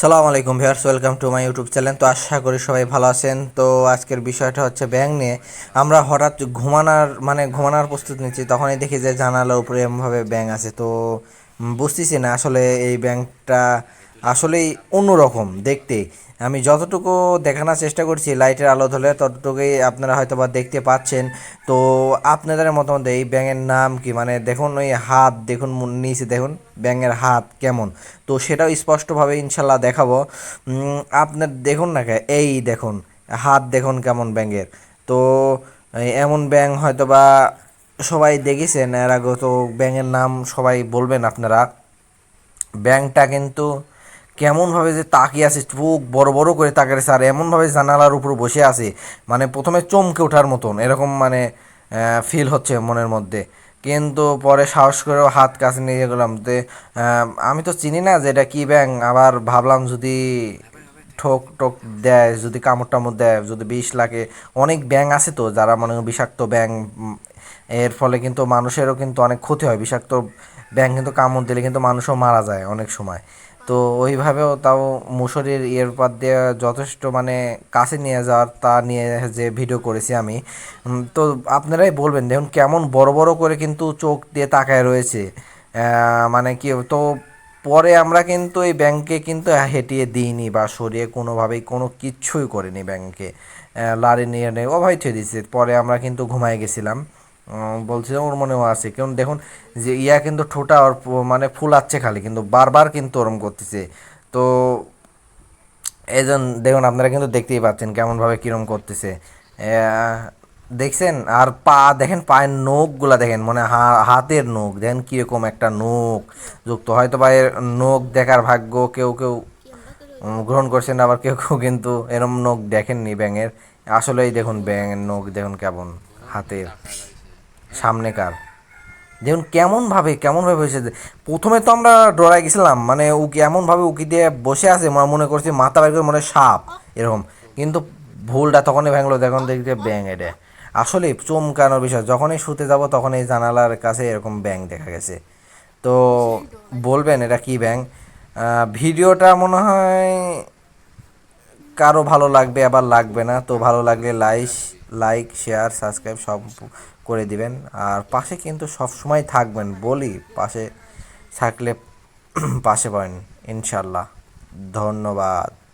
সালাম আলাইকুম viewers welcome to my YouTube channel. তো আশা করি সবাই ভালো আছেন। তো আজকের বিষয়টা হচ্ছে ব্যাংক নিয়ে। আমরা হঠাৎ ঘুমানোর মানে ঘুমানোর প্রস্তুত নিচ্ছি, তখনই দেখি যে জানালার উপরে এমনভাবে ব্যাংক আছে। তো বুঝতেছি না আসলে এই ব্যাংকটা আসলেই অন্যরকম দেখতে। আমি যতটুকু দেখানোর চেষ্টা করছি লাইটের আলো ধরে, ততটুকুই আপনারা হয়তো বা দেখতে পাচ্ছেন। তো আপনাদের মতামত এই ব্যাঙের নাম কি? মানে দেখুন ওই হাত, দেখুন নিচে দেখুন, ব্যাঙের হাত কেমন? তো সেটাও স্পষ্টভাবে ইনশাল্লাহ দেখাবো। আপনার দেখুন না এই দেখুন, হাত দেখুন কেমন ব্যাঙের। তো এমন ব্যাঙ হয়তো বা সবাই দেখেছেন, এর আগে তো ব্যাঙের নাম সবাই বলবেন আপনারা। ব্যাংকটা কিন্তু কেমনভাবে যে তাকিয়ে আছে, চোখ বড় বড় করে তাকিয়ে আছে, আর এমনভাবে জানালার উপর বসে আছে মানে প্রথমে চমকে ওঠার মতন, এরকম মানে ফিল হচ্ছে মনের মধ্যে। কিন্তু পরে সাহস করেও হাত কাছে নিয়ে গেলাম যে আমি তো চিনি না যে এটা কী ব্যাংক আবার ভাবলাম যদি ঠোক টোক দেয়, যদি কামড় টামড় দেয়, যদি বিষ লাগে। অনেক ব্যাং আছে তো, যারা মনে বিষাক্ত ব্যাং এর ফলে কিন্তু মানুষেরও কিন্তু অনেক ক্ষতি হয়, বিষাক্ত ব্যাং কিন্তু কামড় দিলে কিন্তু মানুষও মারা যায় অনেক সময়। তো ওইভাবেও তাও মুসরির ইয়ের পাত দিয়ে যথেষ্ট মানে কাছে নিয়ে যাওয়ার তা নিয়ে যে ভিডিও করেছি আমি। তো আপনারাই বলবেন, দেখুন কেমন বড় বড় করে কিন্তু চোখ দিয়ে তাকায় রয়েছে। মানে কি, তো পরে আমরা কিন্তু এই ব্যাংকে কিন্তু হেঁটিয়ে দিইনি বা সরিয়ে কোনোভাবেই কোনো কিচ্ছুই করিনি ব্যাংকে লারি নিয়ে নেই ও ভাই থুয়ে পরে আমরা কিন্তু ঘুমায় গেছিলাম। বলছিলাম ওর মনেও আছে। কারণ দেখুন, যে ইয়া কিন্তু ঠোঁটা ওর মানে ফুলাচ্ছে খালি, কিন্তু বারবার কিন্তু ওরম করতেছে। তো এই জন্য দেখুন, আপনারা কিন্তু দেখতেই পাচ্ছেন কেমনভাবে কীরম করতেছে। দেখছেন, আর পা, দেখেন, পায়ের নখগুলা দেখেন মানে হাতের নখ, দেখেন কীরকম একটা নখ। যুক্ত, হয়তো বা এর নখ দেখার ভাগ্য কেউ কেউ গ্রহণ করছেন আবার কেউ কেউ কিন্তু এরম নখ দেখেননি ব্যাঙের। আসলেই দেখুন, ব্যাঙের নখ দেখুন কেমন, হাতের। সামনেকার। দেখুন কেমনভাবে কেমনভাবে হয়েছে। প্রথমে তো আমরা ডরাই গেছিলাম মানে উকি এমনভাবে উকি দিয়ে বসে আছে মনে করছি মাথা বাইর করে মনে সাপ, এরকম। কিন্তু ভুলটা তখনই ভাঙলো দেখুন দেখতে ব্যাং এটা। আসলে চমকানোর বিষয়, যখনই শুতে যাব তখন এই জানালার কাছে এরকম ব্যাং দেখা গেছে। তো বলবেন এটা কি ব্যাং ভিডিওটা মনে হয় কারও ভালো লাগবে, আবার লাগবে না। তো ভালো লাগলে লাইক লাইক, শেয়ার, সাবস্ক্রাইব, সব করে দিবেন। আর পাশে কিন্তু সব সময় থাকবেন বলি, পাশে থাকলে পাশে পাবেন ইনশাল্লাহ। ধন্যবাদ।